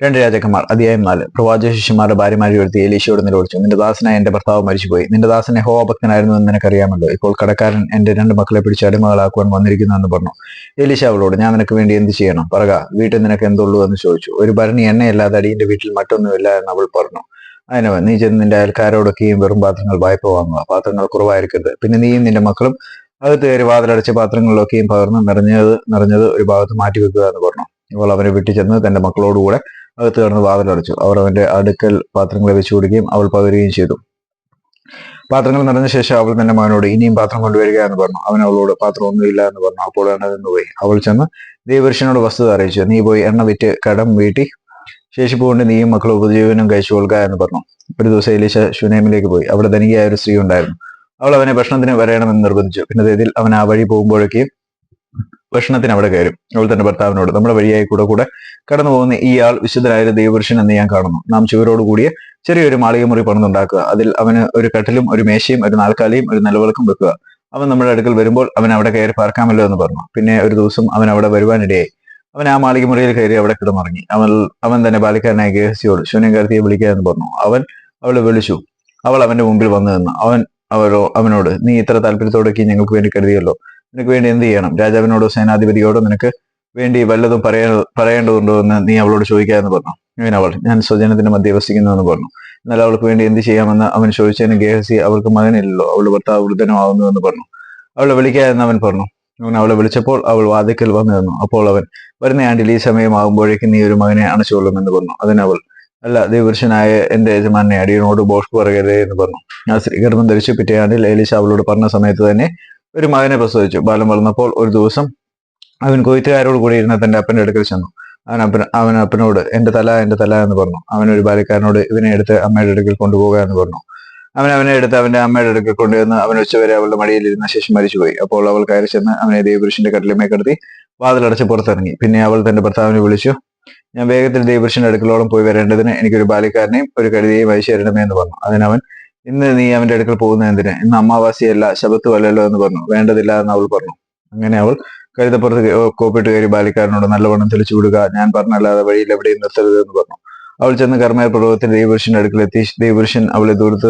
രണ്ട് രാജാക്കന്മാർ അധ്യായം നാല് പ്രവാചക ശിഷ്യന്മാരുടെ ഭാര്യമാരെ ഒരുത്തി എലീശയോട് നിലവിളിച്ചു. നിന്റെ ദാസനായ എന്റെ ഭർത്താവ് മരിച്ചുപോയി. നിന്റെ ദാസനെ ഹോഭക്തനായിരുന്നു എന്ന് നിനക്കറിയാമല്ലോ. ഇപ്പോൾ കടക്കാരൻ എന്റെ രണ്ട് മക്കളെ പിടിച്ച് അടിമകളാക്കുവാൻ വന്നിരിക്കുന്നു എന്ന് പറഞ്ഞു. എലീശ അവളോട് ഞാൻ നിനക്ക് വേണ്ടി എന്ത് ചെയ്യണം? പറക. വീട്ടിൽ നിനക്ക് എന്തുള്ളൂ? എന്ന് ചോദിച്ചു. ഒരു ഭരണി എണ്ണയല്ലാതെ അടിയന്റെ വീട്ടിൽ മറ്റൊന്നുമില്ല എന്ന് അവൾ പറഞ്ഞു. അതിനവൻ നീ ചെന്ന് നിന്റെ അയൽക്കാരോടൊക്കെയും വെറും പാത്രങ്ങൾ വായ്പ വാങ്ങുക. പാത്രങ്ങൾ കുറവായിരിക്കരുത്. പിന്നെ നീയും നിന്റെ മക്കളും അകത്ത് കയറി വാതിലടച്ച പാത്രങ്ങളിലൊക്കെയും പകർന്ന് നിറഞ്ഞത് നിറഞ്ഞത് ഒരു ഭാഗത്ത് മാറ്റി വെക്കുക എന്ന് പറഞ്ഞു. അവൾ അവനെ വിട്ടിച്ചെന്ന് തന്റെ മക്കളോടുകൂടെ അകത്ത് കടന്ന് വാതിലടച്ചു. അവർ അവന്റെ അടുക്കൽ പാത്രങ്ങൾ വെച്ചു കൊടുക്കുകയും അവൾ പകരുകയും ചെയ്തു. പാത്രങ്ങൾ നടന്ന ശേഷം അവൾ തന്നെ മകനോട് ഇനിയും പാത്രം കൊണ്ടുവരിക എന്ന് പറഞ്ഞു. അവൻ അവളോട് പാത്രം ഒന്നുമില്ല എന്ന് പറഞ്ഞു. അപ്പോൾ എണ്ണ നിന്ന് പോയി. അവൾ ചെന്ന് ദൈവപുരുഷനോട് വസ്തുത അറിയിച്ചു. നീ പോയി എണ്ണ വിറ്റ് കടം വീട്ടി ശേഷിപ്പുകൊണ്ട് നീയും മക്കളും ഉപജീവനം കഴിച്ചു കൊള്ളുക എന്ന് പറഞ്ഞു. ഒരു ദിവസം എലീശ ശുനേമിലേക്ക് പോയി. അവിടെ ധനികയായ ഒരു സ്ത്രീ ഉണ്ടായിരുന്നു. അവൾ അവനെ ഭക്ഷണത്തിന് വരണമെന്ന് നിർബന്ധിച്ചു. പിന്നെ ഇതിൽ അവൻ ആ വഴി പോകുമ്പോഴേക്കും ഭക്ഷണത്തിന് അവിടെ കയറും. അവൾ തന്റെ ഭർത്താവിനോട്. നമ്മുടെ വഴിയായി കൂടെ കൂടെ കടന്നു പോകുന്ന ഈ ആൾ വിശുദ്ധനായ ദൈവപുരുഷൻ എന്ന് ഞാൻ കാണുന്നു. നാം ചുവരോട് കൂടിയ ചെറിയൊരു മാളിക മുറി പണിതുണ്ടാക്കുക. അതിൽ അവന് ഒരു കട്ടിലും ഒരു മേശയും ഒരു നാൽക്കാലിയും ഒരു നിലവിളക്കും വെക്കുക. അവൻ നമ്മുടെ അടുക്കൽ വരുമ്പോൾ അവൻ അവിടെ കയറി പാർക്കാമല്ലോ എന്ന് പറഞ്ഞു. പിന്നെ ഒരു ദിവസം അവൻ അവിടെ വരുവാനിടയായി. അവൻ ആ മാളികമുറിയിൽ കയറി അവിടെ കിടന്നുറങ്ങി. അവൻ അവൻ തന്നെ ബാലിക്കാരനായ ഗേഹസിയോട് ശൂന്യകാർത്തിയെ വിളിക്കുക എന്ന് പറഞ്ഞു. അവൻ അവളെ വിളിച്ചു. അവൾ അവന്റെ മുമ്പിൽ വന്നു നിന്നു. അവൻ അവരോ അവനോട് നീ ഇത്ര താല്പര്യത്തോടൊക്കെ ഞങ്ങൾക്ക് വേണ്ടി കരുതിയല്ലോ. നിനക്ക് വേണ്ടി എന്ത് ചെയ്യണം? രാജാവിനോടോ സേനാധിപതിയോടോ നിനക്ക് വേണ്ടി വല്ലതും പറയാ പറയേണ്ടതുണ്ടോ എന്ന് നീ അവളോട് ചോദിക്കാമെന്ന് പറഞ്ഞു. ഞാൻ അവൾ ഞാൻ സ്വജനത്തിന്റെ മധ്യ പറഞ്ഞു. എന്നാൽ അവൾക്ക് വേണ്ടി എന്ത് ചെയ്യാമെന്ന് അവൻ ചോദിച്ചതിന് ഗേഹസി അവൾക്ക് മകനില്ലല്ലോ അവളുടെ ഭർത്താവ് വൃദ്ധനമാവുന്നു എന്ന് പറഞ്ഞു. അവളെ വിളിക്കാമെന്ന് അവൻ പറഞ്ഞു. അവൻ അവളെ വിളിച്ചപ്പോൾ അവൾ വാതിക്കൽ വന്നു അപ്പോൾ അവൻ വരുന്ന ആണ്ടിൽ ഈ സമയമാകുമ്പോഴേക്കും നീ ഒരു മകനെ അണച്ചുകൊള്ളുമെന്ന് പറഞ്ഞു. അതിനവൾ അല്ല ദൈവപുരുഷനായ എന്റെ യജമാനെ അടിയനോട് ബോഷ്കു പറയരുതേ എന്ന് പറഞ്ഞു. ആ സ്ത്രീ ഗർഭം ധരിച്ചു. പിറ്റേ ആണ്ടിൽ എലീശ അവളോട് പറഞ്ഞ സമയത്ത് തന്നെ ഒരു മകനെ പ്രസവിച്ചു. ബാലം വളർന്നപ്പോൾ ഒരു ദിവസം അവൻ കൊയ്ത്തുകാരോട് കൂടി ഇരുന്ന തന്റെ അപ്പന്റെ അടുക്കൽ ചെന്നു. അവൻ അപ്പൻ അവൻ അപ്പനോട് എന്റെ തല എന്റെ തല എന്ന് പറഞ്ഞു. അവൻ ഒരു ബാലിക്കാരനോട് ഇവനെ എടുത്ത് അമ്മയുടെ അടുക്കൽ കൊണ്ടുപോകുക എന്ന് പറഞ്ഞു. അവൻ അവനെ എടുത്ത് അവന്റെ അമ്മയുടെ അടുക്കൽ കൊണ്ടുവന്ന് അവൻ ഉച്ചവരെ അവളുടെ മടിയിൽ ഇരുന്ന ശേഷം മരിച്ചുപോയി. അപ്പോൾ അവൾ കയറി ചെന്ന് അവനെ ദേവപുരുഷന്റെ കട്ടിലുമേ കിടത്തി വാതിലടച്ച് പുറത്തിറങ്ങി. പിന്നെ അവൾ തന്റെ ഭർത്താവിനെ വിളിച്ചു ഞാൻ വേഗത്തിൽ ദേവപുരുഷന്റെ അടുക്കളോളം പോയി വരേണ്ടതിന് എനിക്കൊരു ബാലക്കാരനെയും ഒരു കഴുതിയെയും അയച്ചു തരണമേ എന്ന് പറഞ്ഞു. അതിനവൻ ഇന്ന് നീ അവന്റെ അടുക്കൽ പോകുന്ന എന്തിന്? ഇന്ന് അമാവാസിയല്ല ശബത്ത് വല്ലല്ലോ എന്ന് പറഞ്ഞു. വേണ്ടതില്ല എന്ന് അവൾ പറഞ്ഞു. അങ്ങനെ അവൾ കഴുതപ്പുറത്ത് കോപ്പിട്ട് കയറി ബാലിക്കാരനോട് നല്ലവണ്ണം തെളിച്ചു വിടുക ഞാൻ പറഞ്ഞല്ലാതെ വഴിയിൽ എവിടെയും നിർത്തരുത് എന്ന് പറഞ്ഞു. അവൾ ചെന്ന് കർമ്മയ പർവതത്തിൽ ദൈവപുരുഷന്റെ അടുക്കലെത്തി ദൈവപുരുഷൻ അവളെ ദൂരത്ത്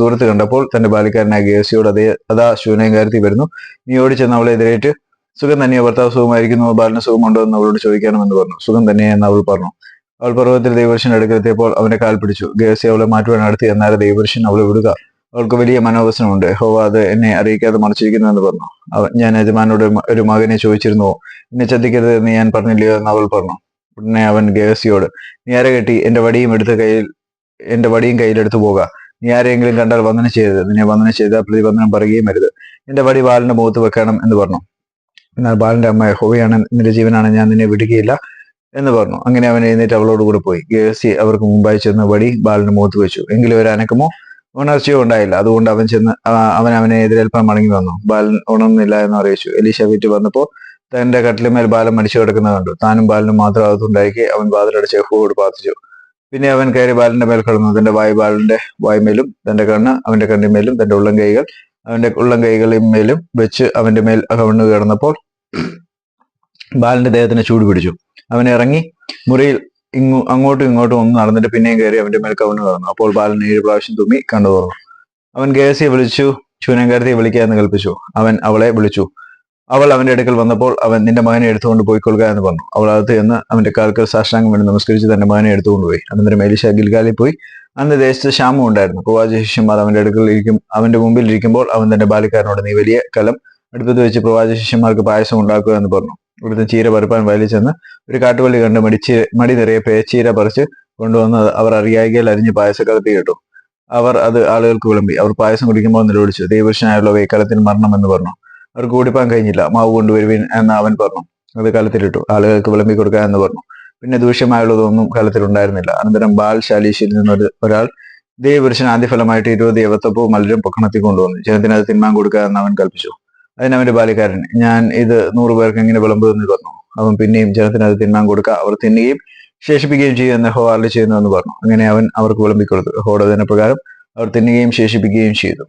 ദൂരത്ത് കണ്ടപ്പോൾ തന്റെ ബാലിക്കാരനായ ഗേസിയോട് അതേ അതാ ശൂനയങ്കാരത്തി വരുന്നു. നീ ഓടി ചെന്ന് അവളെ എതിരേറ്റ് സുഖം തന്നെയോ ഭർത്താവ് സുഖമായിരിക്കുന്നു? ബാലന് സുഖമുണ്ടോ? എന്ന് അവളോട് ചോദിക്കണമെന്ന് പറഞ്ഞു. സുഖം തന്നെ എന്ന് അവൾ പറഞ്ഞു. അവൾ പർവതത്തിൽ ദൈവപുരുഷൻ അടുക്കലെത്തിയപ്പോൾ അവന്റെ കാൽ പിടിച്ചു. ഗേസി അവളെ മാറ്റുവാൻ നടത്തി എന്നാലും ദൈവപുരുഷൻ അവളെ വിടുക. അവൾക്ക് വലിയ മനോവസനമുണ്ട്. ഹോവ അത് എന്നെ അറിയിക്കാതെ മറച്ചിരിക്കുന്നു എന്ന് പറഞ്ഞു. അവൻ ഞാൻ യജമാനോട് ഒരു മകനെ ചോദിച്ചിരുന്നു എന്നെ ചതിക്കരുത് എന്ന് ഞാൻ പറഞ്ഞില്ലയോ? എന്ന് അവൾ പറഞ്ഞു. ഉടനെ അവൻ ഗേസിയോട് നീ ആരെ കെട്ടി എന്റെ വടിയും എടുത്ത് കയ്യിൽ എന്റെ വടിയും കയ്യിലെടുത്തു പോകാം. നീ ആരെങ്കിലും കണ്ടാൽ വന്ദനം ചെയ്തത് നിന്നെ വന്ദനം ചെയ്താൽ പ്രതിബന്ധനം പറയുകയും വരുത് എന്റെ വടി ബാലിന്റെ മുഖത്ത് വെക്കണം എന്ന് പറഞ്ഞു. എന്നാൽ ബാലിന്റെ അമ്മ ഹോവയാണ് നിന്റെ ജീവനാണ്. ഞാൻ നിന്നെ വിടുകയില്ല. എന്ന് പറഞ്ഞു. അങ്ങനെ അവൻ എഴുന്നേറ്റ് അവളോട് കൂടെ പോയി. ഗേസി അവർക്ക് മുമ്പായി ചെന്ന് വടി ബാലന് മുഖത്ത് വെച്ചു. എങ്കിലും ഒരു അനക്കമോ ഉണർച്ചയോ ഉണ്ടായില്ല. അതുകൊണ്ട് അവൻ ചെന്ന് അവൻ അവനെ എതിരേൽപ്പാൻ മടങ്ങി വന്നു. ബാലൻ ഉണർന്നില്ല എന്ന് അറിയിച്ചു. എലീഷ വീട്ടിൽ വന്നപ്പോൾ തന്റെ കട്ടിലുമേൽ ബാലൻ മടിച്ചു കിടക്കുന്നത് കണ്ടു. താനും ബാലനും മാത്രം അകത്തുണ്ടാക്കി അവൻ വാതിലടച്ച് യഹോവോട് പ്രാർത്ഥിച്ചു. പിന്നെ അവൻ കയറി ബാലന്റെ മേൽ കിടന്നു. തന്റെ വായ് ബാലന്റെ വായ്മേലും തന്റെ കണ്ണ് അവന്റെ കണ്ണിന്മേലും തന്റെ ഉള്ളം കൈകൾ അവന്റെ ഉള്ളം കൈകളിന്മേലും വെച്ച് അവന്റെ മേൽ കവണ്ണു കിടന്നപ്പോൾ ബാലന്റെ ദേഹത്തിന് ചൂട് പിടിച്ചു. അവൻ ഇറങ്ങി മുറിയിൽ ഇങ്ങു അങ്ങോട്ടും ഇങ്ങോട്ടും ഒന്ന് നടന്നിട്ട് പിന്നെയും കയറി അവന്റെ മേൽ കവന് കിടന്നു അപ്പോൾ ബാലൻ ഏഴ് പ്രാവശ്യം തുമ്മി കണ്ടു തുറന്നു. അവൻ കേസിയെ വിളിച്ചു ചൂനങ്കാരത്തിയെ വിളിക്കുക എന്ന് കൽപ്പിച്ചു. അവൻ അവളെ വിളിച്ചു. അവൾ അവന്റെ അടുക്കൽ വന്നപ്പോൾ അവൻ നിന്റെ മകനെ എടുത്തുകൊണ്ട് പോയിക്കൊള്ളുക എന്ന് പറഞ്ഞു. അവൾ അകത്ത് ചെന്ന് അവന്റെ കാൽക്കൽ സാഷ്ടാംഗം വേണ്ടി നമസ്കരിച്ച് തന്റെ മകനെ എടുത്തുകൊണ്ട് പോയി. അനന്തരം എലിശ ഗിൽഗാലിൽ പോയി. അന്ന് ദേശത്ത് ക്ഷാമം ഉണ്ടായിരുന്നു. പ്രവാചക ശിഷ്യന്മാർ അവന്റെ അടുക്കൽ ഇരിക്കും അവന്റെ മുമ്പിൽ ഇരിക്കുമ്പോൾ അവൻ തന്റെ ബാലിക്കാരനോട് നീ വലിയ കലം അടുപ്പത്ത് വെച്ച് പ്രവാചക ശിഷ്യന്മാർക്ക് പായസം ഉണ്ടാക്കുക എന്ന് പറഞ്ഞു. ഇവിടുത്തെ ചീര പറിപ്പാൻ ചെന്ന് ഒരു കാട്ടുപള്ളി കണ്ട് മടിച്ച് മടി നിറയെ പേച്ചീര പറിച്ച് കൊണ്ടുവന്ന് അവർ അറിയായികയിൽ അരിഞ്ഞ് പായസക്കലത്തി കേട്ടു. അവർ അത് ആളുകൾക്ക് വിളമ്പി. അവർ പായസം കുടിക്കുമ്പോൾ നിലവിളിച്ചു ദൈവപുരുഷനായുള്ള വൈകലത്തിന് മരണം എന്ന് പറഞ്ഞു. അവർ കൂടിപ്പാൻ കഴിഞ്ഞില്ല. മാവ് കൊണ്ടുവരുവിൻ എന്ന് അവൻ പറഞ്ഞു. അത് കലത്തിലിട്ടു. ആളുകൾക്ക് വിളമ്പി കൊടുക്കുക എന്ന് പറഞ്ഞു. പിന്നെ ദൂഷ്യമായുള്ളതൊന്നും കലത്തിലുണ്ടായിരുന്നില്ല. അനന്തരം ബാൽ ശാലീശിൽ നിന്നൊരു ഒരാൾ ദൈവപുരുഷൻ ആദ്യഫലമായിട്ട് ഇരുപത് യവത്തപ്പവും മലരും പൊക്കണത്തിൽ കൊണ്ടുവന്നു. ജനത്തിന് അത് തിന്മാൻ കൊടുക്കുക എന്ന് അവൻ കൽപ്പിച്ചു. അതിന് ബാലിക്കാരൻ ഞാൻ ഇത് നൂറു പേർക്ക് എങ്ങനെ വിളമ്പുമെന്ന് പറഞ്ഞു. അവൻ പിന്നെയും ജനത്തിന് അത് തിന്നാൻ കൊടുക്കുക അവർ തിന്നുകയും ശേഷിപ്പിക്കുകയും ചെയ്യും എന്ന് ഹോ അരളി ചെയ്യുന്നു എന്ന് പറഞ്ഞു. അങ്ങനെ അവൻ അവർക്ക് വിളമ്പിക്കൊടുത്തു. ഹോയുടെ പ്രകാരം അവർ തിന്നുകയും ശേഷിപ്പിക്കുകയും ചെയ്തു.